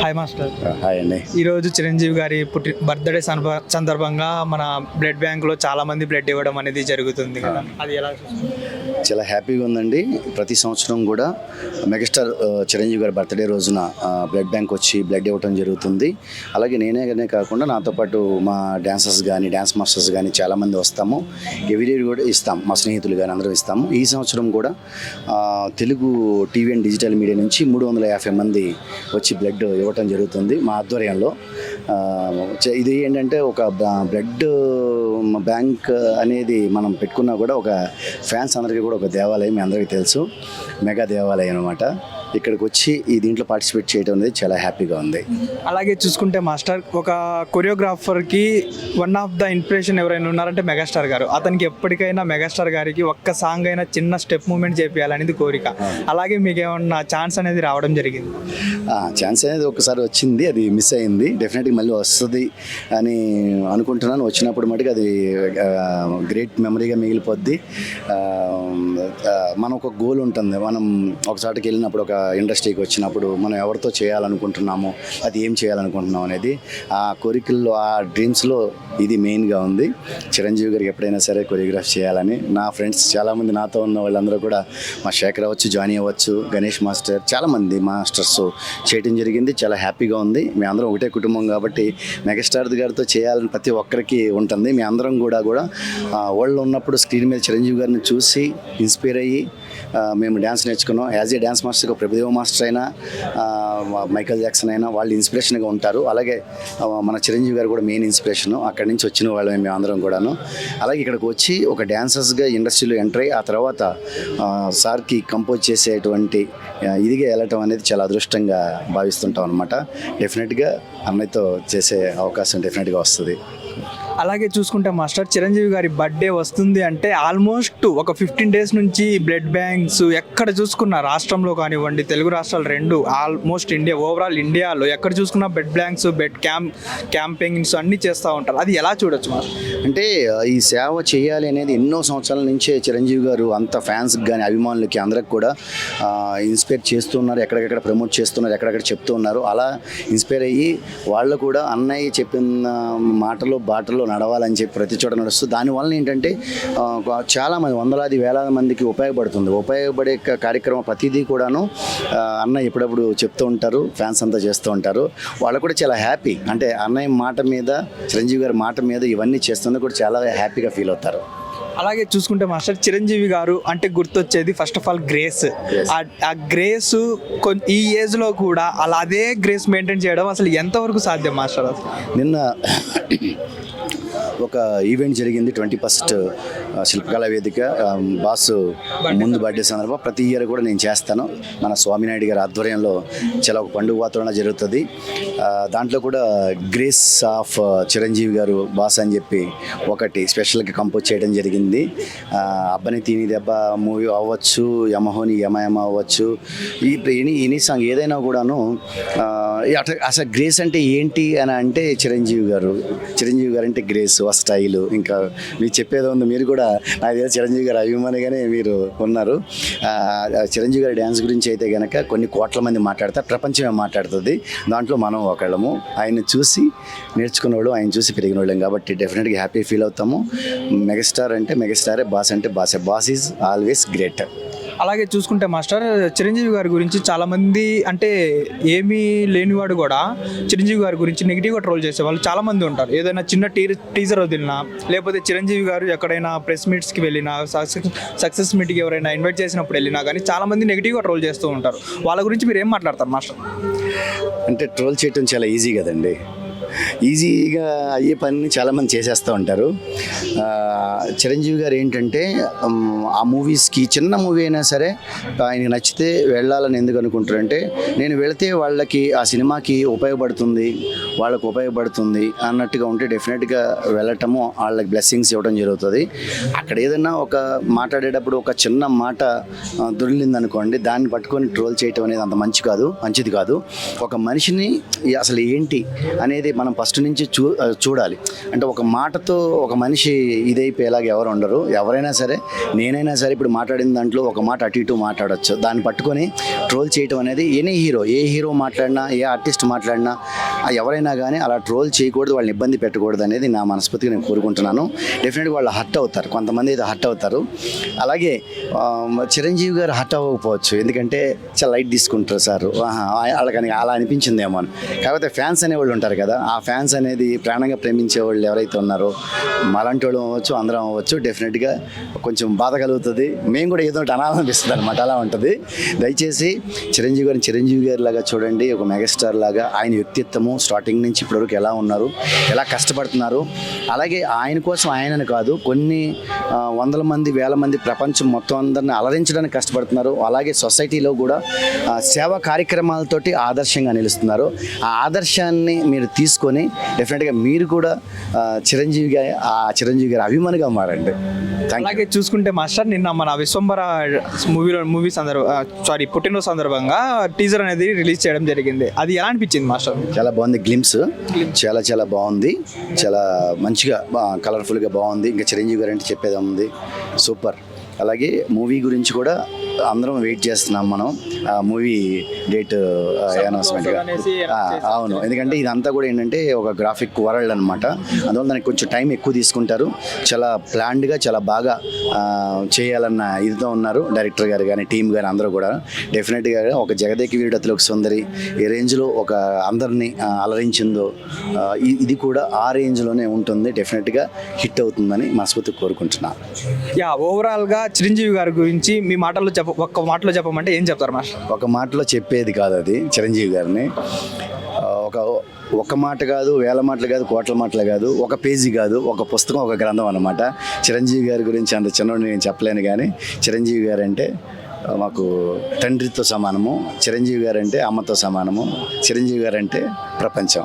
Hi master hi అండి. ఈరోజు చిరంజీవి గారి పుట్టి బర్త్డే సందర్భ- సందర్భంగా మన బ్లడ్ బ్యాంక్లో చాలా మంది బ్లడ్ ఇవ్వడం అనేది జరుగుతుంది కదా. అది ఎలా? చాలా హ్యాపీగా ఉందండి. ప్రతి సంవత్సరం కూడా మెగాస్టార్ చిరంజీవి గారి బర్త్డే రోజున బ్లడ్ బ్యాంక్ వచ్చి బ్లడ్ ఇవ్వటం జరుగుతుంది. అలాగే నేనే కాకుండా నాతో పాటు మా డ్యాన్సర్స్ కానీ డ్యాన్స్ మాస్టర్స్ కానీ చాలామంది వస్తాము. ఎవ్రీ ఇయర్ కూడా ఇస్తాం. మా స్నేహితులు కానీ అందరూ ఇస్తాము. ఈ సంవత్సరం కూడా Telugu TV and digital media నుంచి మూడు వందల యాభై మంది వచ్చి బ్లడ్ ఇవ్వటం జరుగుతుంది మా ఆధ్వర్యంలో. ఇది ఏంటంటే ఒక బ్లడ్ బ్యాంక్ అనేది మనం పెట్టుకున్నా కూడా ఒక ఫ్యాన్స్ అందరికీ కూడా ఒక దేవాలయం మీ అందరికీ తెలుసు. మెగా దేవాలయం అనమాట ఇక్కడికి వచ్చి ఈ దీంట్లో పార్టిసిపేట్ చేయడం అనేది చాలా హ్యాపీగా ఉంది. అలాగే చూసుకుంటే మాస్టర్ ఒక కొరియోగ్రాఫర్కి వన్ ఆఫ్ ద ఇన్స్పిరేషన్ ఎవరైనా ఉన్నారంటే మెగాస్టార్ గారు. అతనికి ఎప్పటికైనా మెగాస్టార్ గారికి ఒక్క సాంగ్ అయినా చిన్న స్టెప్ మూమెంట్ చేపియాలనేది కోరిక. అలాగే మీకు ఏమన్నా ఛాన్స్ అనేది రావడం జరిగింది? ఛాన్స్ అనేది ఒకసారి వచ్చింది అది మిస్ అయింది. డెఫినెట్గా మళ్ళీ వస్తుంది అని అనుకుంటున్నాను. వచ్చినప్పుడు మటుకు అది గ్రేట్ మెమరీగా మిగిలిపోద్ది. మన ఒక గోల్ ఉంటుంది. మనం ఒక చోటకి వెళ్ళినప్పుడు ఒక ఇండస్ట్రీకి వచ్చినప్పుడు మనం ఎవరితో చేయాలనుకుంటున్నాము అది ఏం చేయాలనుకుంటున్నాం అనేది ఆ కోరికల్లో ఆ డ్రీమ్స్లో ఇది మెయిన్గా ఉంది. చిరంజీవి గారికి ఎప్పుడైనా సరే కొరియోగ్రాఫ్ చేయాలని నా ఫ్రెండ్స్ చాలామంది నాతో ఉన్న వాళ్ళందరూ కూడా మా శేఖర్ అవ్వచ్చు జానీ అవ్వచ్చు గణేష్ మాస్టర్ చాలామంది మాస్టర్స్ చేయటం జరిగింది. చాలా హ్యాపీగా ఉంది. మీ అందరం ఒకటే కుటుంబం కాబట్టి మెగాస్టార్ గారితో చేయాలని ప్రతి ఒక్కరికి ఉంటుంది. మీ అందరం కూడా కూడా వరల్డ్ ఉన్నప్పుడు స్క్రీన్ మీద చిరంజీవి గారిని చూసి ఇన్స్పైర్ అయ్యి మేము డ్యాన్స్ నేర్చుకున్నాం. As a dance master Prabhudeva master అయినా మైకల్ జాక్సన్ అయినా వాళ్ళు ఇన్స్పిరేషన్గా ఉంటారు. అలాగే మన చిరంజీవి గారు కూడా మెయిన్ ఇన్స్పిరేషన్ అక్కడి నుంచి వచ్చిన వాళ్ళమే మేము అందరం కూడాను. అలాగే ఇక్కడికి వచ్చి ఒక డ్యాన్సర్స్గా ఇండస్ట్రీలో ఎంటర్ అయ్యి ఆ తర్వాత సార్కి కంపోజ్ చేసేటువంటి ఇదిగా వెళ్ళటం అనేది చాలా అదృష్టంగా భావిస్తుంటాం అనమాట డెఫినెట్గా అన్నయ్యతో చేసే అవకాశం డెఫినెట్గా వస్తుంది. అలాగే చూసుకుంటే మాస్టర్ చిరంజీవి గారి బర్త్డే వస్తుంది అంటే ఆల్మోస్ట్ ఒక ఫిఫ్టీన్ డేస్ నుంచి బ్లడ్ బ్యాంక్స్ ఎక్కడ చూసుకున్న రాష్ట్రంలో కానివ్వండి తెలుగు రాష్ట్రాలు రెండు ఆల్మోస్ట్ ఇండియా ఓవరాల్ ఇండియాలో ఎక్కడ చూసుకున్నా blood banks bed camp campaigns అన్నీ చేస్తూ ఉంటారు. అది ఎలా చూడొచ్చు మాస్టర్? అంటే ఈ సేవ చేయాలి అనేది ఎన్నో సంవత్సరాల నుంచే చిరంజీవి గారు అంత ఫ్యాన్స్కి కానీ అభిమానులకి అందరికి కూడా ఇన్స్పైర్ చేస్తున్నారు ఎక్కడెక్కడ ప్రమోట్ చేస్తున్నారు ఎక్కడెక్కడ చెప్తూ ఉన్నారు. అలా ఇన్స్పైర్ అయ్యి వాళ్ళు కూడా అన్నయ్య చెప్పిన మాటలో బాటలో నడవాలని చెప్పి ప్రతి చోట నడుస్తూ దానివల్ల ఏంటంటే చాలామంది చాలా మంది వందలాది వేలాది మందికి ఉపయోగపడుతుంది. ఉపయోగపడే కార్యక్రమం ప్రతిదీ కూడాను అన్నయ్య ఎప్పుడప్పుడు చెప్తూ ఉంటారు ఫ్యాన్స్ అంతా చేస్తూ ఉంటారు. వాళ్ళు కూడా చాలా హ్యాపీ. అంటే అన్నయ్య మాట మీద చిరంజీవి గారి మాట మీద ఇవన్నీ చేస్తున్నందుకు కూడా చాలా హ్యాపీగా ఫీల్ అవుతారు. అలాగే చూసుకుంటే మాస్టర్ చిరంజీవి గారు అంటే గుర్తొచ్చేది ఫస్ట్ ఆఫ్ ఆల్ గ్రేస్ ఆ గ్రేస్ ఈ ఏజ్లో కూడా అలా అదే గ్రేస్ మెయింటైన్ చేయడం అసలు ఎంతవరకు సాధ్యం మాస్టర్? నిన్న ఒక ఈవెంట్ జరిగింది ట్వంటీ ఫస్ట్ శిల్పకళా వేదిక. బాస్ ముందు బర్త్డే సందర్భం ప్రతి ఇయర్ కూడా నేను చేస్తాను. మన స్వామినాయుడు గారి ఆధ్వర్యంలో చాలా ఒక పండుగ వాతావరణ జరుగుతుంది. దాంట్లో కూడా గ్రేస్ ఆఫ్ చిరంజీవి గారు బాస్ అని చెప్పి ఒకటి స్పెషల్గా కంపోజ్ చేయడం జరిగింది. అబ్బని తిని దెబ్బ మూవీ అవ్వచ్చు యమహోని యమయమ అవ్వచ్చు. ఈ ఎనీ ఎనీ సాంగ్ ఏదైనా కూడాను ఆ, అసలు గ్రేస్ అంటే ఏంటి అని అంటే చిరంజీవి గారు. చిరంజీవి గారు అంటే గ్రేస్ ఆ స్టైలు. ఇంకా మీరు చెప్పేది ఉంది మీరు కూడా నాకు తెలిసి చిరంజీవి గారు అభిమానిగానే మీరు ఉన్నారు. చిరంజీవి గారి డ్యాన్స్ గురించి అయితే కనుక కొన్ని కోట్ల మంది మాట్లాడతారు ప్రపంచమే మాట్లాడుతుంది. దాంట్లో మనం ఒకళ్ళము. ఆయన చూసి నేర్చుకున్నవాడు ఆయన చూసి పెరిగిన వాళ్ళం కాబట్టి డెఫినెట్గా హ్యాపీ ఫీల్ అవుతాము. మెగాస్టార్ అంటే మెగాస్టారే బాస్ అంటే బాసే. Boss is always great. అలాగే చూసుకుంటే మాస్టర్ చిరంజీవి గారి గురించి చాలామంది అంటే ఏమీ లేనివాడు కూడా చిరంజీవి గారి గురించి నెగిటివ్గా ట్రోల్ చేసే వాళ్ళు ఉంటారు. ఏదైనా చిన్న టీ టీజర్ వదిలినా లేకపోతే చిరంజీవి గారు ఎక్కడైనా ప్రెస్ మీట్స్కి వెళ్ళినా సక్సెస్ సక్సెస్ మీట్కి ఎవరైనా ఇన్వైట్ చేసినప్పుడు వెళ్ళినా కానీ చాలామంది నెగిటివ్గా ట్రోల్ చేస్తూ ఉంటారు. వాళ్ళ గురించి మీరు ఏం మాట్లాడతారు మాస్టర్? అంటే ట్రోల్ చేయటం చాలా ఈజీ కదండి. ఈజీగా అయ్యే పనిని చాలామంది చేసేస్తూ ఉంటారు. చిరంజీవి గారు ఏంటంటే ఆ మూవీస్కి చిన్న మూవీ అయినా సరే ఆయనకి నచ్చితే వెళ్ళాలని ఎందుకు అనుకుంటారంటే నేను వెళితే వాళ్ళకి ఆ సినిమాకి ఉపయోగపడుతుంది వాళ్ళకు ఉపయోగపడుతుంది అన్నట్టుగా ఉంటే డెఫినెట్గా వెళ్ళటము వాళ్ళకి బ్లెస్సింగ్స్ ఇవ్వడం జరుగుతుంది. అక్కడ ఏదైనా ఒక మాట్లాడేటప్పుడు ఒక చిన్న మాట ఆ, దొరికిందనుకోండి దాన్ని పట్టుకొని ట్రోల్ చేయటం అనేది అంత మంచి కాదు మంచిది కాదు. ఒక మనిషిని అసలు ఏంటి అనేది మన మనం ఫస్ట్ నుంచి చూ చూడాలి. అంటే ఒక మాటతో ఒక మనిషి ఇదైపోయేలాగా ఎవరు ఉండరు. ఎవరైనా సరే నేనైనా సరే ఇప్పుడు మాట్లాడిన దాంట్లో ఒక మాట అటు ఇటు మాట్లాడొచ్చు. దాన్ని పట్టుకొని ట్రోల్ చేయటం అనేది ఎనీ హీరో ఏ హీరో మాట్లాడినా ఏ ఆర్టిస్ట్ మాట్లాడినా ఎవరైనా కానీ అలా ట్రోల్ చేయకూడదు వాళ్ళని ఇబ్బంది పెట్టకూడదు అనేది నా మనస్ఫూర్తిగా నేను కోరుకుంటున్నాను. డెఫినెట్గా వాళ్ళు హర్ట్ అవుతారు. కొంతమంది అయితే హర్ట్ అవుతారు. అలాగే చిరంజీవి గారు హర్ట్ అవ్వకపోవచ్చు. ఎందుకంటే చాలా లైట్ తీసుకుంటారు సార్. ఆహా, వాళ్ళకని అలా అనిపించిందేమో అని. కాకపోతే ఫ్యాన్స్ అనేవాళ్ళు ఉంటారు కదా ఆ ఆ ఫ్యాన్స్ అనేది ప్రాణంగా ప్రేమించే వాళ్ళు ఎవరైతే ఉన్నారో మాలాంటి వాళ్ళు అవ్వచ్చు అందరం అవ్వచ్చు డెఫినెట్గా కొంచెం బాధ కలుగుతుంది. మేము కూడా ఏదో ఒకటి అనాలనిపిస్తుంది అనమాట అలా ఉంటుంది. దయచేసి చిరంజీవి గారిని చిరంజీవి గారి లాగా చూడండి. ఒక మెగాస్టార్ లాగా ఆయన వ్యక్తిత్వము స్టార్టింగ్ నుంచి ఇప్పటివరకు ఎలా ఉన్నారు ఎలా కష్టపడుతున్నారు. అలాగే ఆయన కోసం ఆయనని కాదు కొన్ని వందల మంది వేల మంది ప్రపంచం మొత్తం అందరిని అలరించడానికి కష్టపడుతున్నారు. అలాగే సొసైటీలో కూడా సేవా కార్యక్రమాలతోటి ఆదర్శంగా నిలుస్తున్నారు. ఆ ఆదర్శాన్ని మీరు తీసుకొని డెఫినెట్గా మీరు కూడా చిరంజీవిగా ఆ చిరంజీవి గారి అభిమానిగా మారండి. అలాగే చూసుకుంటే మాస్టర్ నిన్న మన విశ్వంబర మూవీలో మూవీ సందర్భ సారీ పుట్టినరోజు సందర్భంగా టీజర్ అనేది రిలీజ్ చేయడం జరిగింది. అది ఎలా అనిపించింది మాస్టర్? చాలా బాగుంది గ్లిమ్స్ చాలా చాలా బాగుంది. చాలా మంచిగా కలర్ఫుల్గా బాగుంది. ఇంకా చిరంజీవి గారు అంటే చెప్పేది ఉంది సూపర్ అలాగే మూవీ గురించి కూడా అందరం వెయిట్ చేస్తున్నాం మనం. ఆ మూవీ డేట్ అనౌన్స్మెంట్గా అవును. ఎందుకంటే ఇదంతా కూడా ఏంటంటే ఒక గ్రాఫిక్ వరల్డ్ అనమాట అందువల్ల దానికి కొంచెం టైం ఎక్కువ తీసుకుంటారు. చాలా ప్లాన్డ్గా చాలా బాగా చేయాలన్న ఇదితో ఉన్నారు డైరెక్టర్ గారు కానీ టీం కానీ అందరూ కూడా. డెఫినెట్గా ఒక జగదేకి వీరుడతలు ఒక సుందరి ఏ రేంజ్లో ఒక అందరినీ అలరించిందో ఇది కూడా ఆ రేంజ్లోనే ఉంటుంది. డెఫినెట్గా హిట్ అవుతుందని మనస్ఫూర్తి కోరుకుంటున్నాను. యా ఓవరాల్గా చిరంజీవి గారి గురించి మీ మాటల్లో చెప్ప ఒక్క మాటలో చెప్పమంటే ఏం చెప్తారు మాస్టర్? ఒక మాటలో చెప్పేది కాదు అది చిరంజీవి గారిని. ఒక ఒక మాట కాదు వేల మాటలు కాదు కోట్ల మాటలు కాదు ఒక పేజీ కాదు ఒక పుస్తకం ఒక గ్రంథం అన్నమాట. చిరంజీవి గారి గురించి అంత చిన్నోడిని నేను చెప్పలేను కానీ చిరంజీవి గారు అంటే మాకు తండ్రితో సమానము చిరంజీవి గారు అంటే అమ్మతో సమానము చిరంజీవి గారు అంటే ప్రపంచం.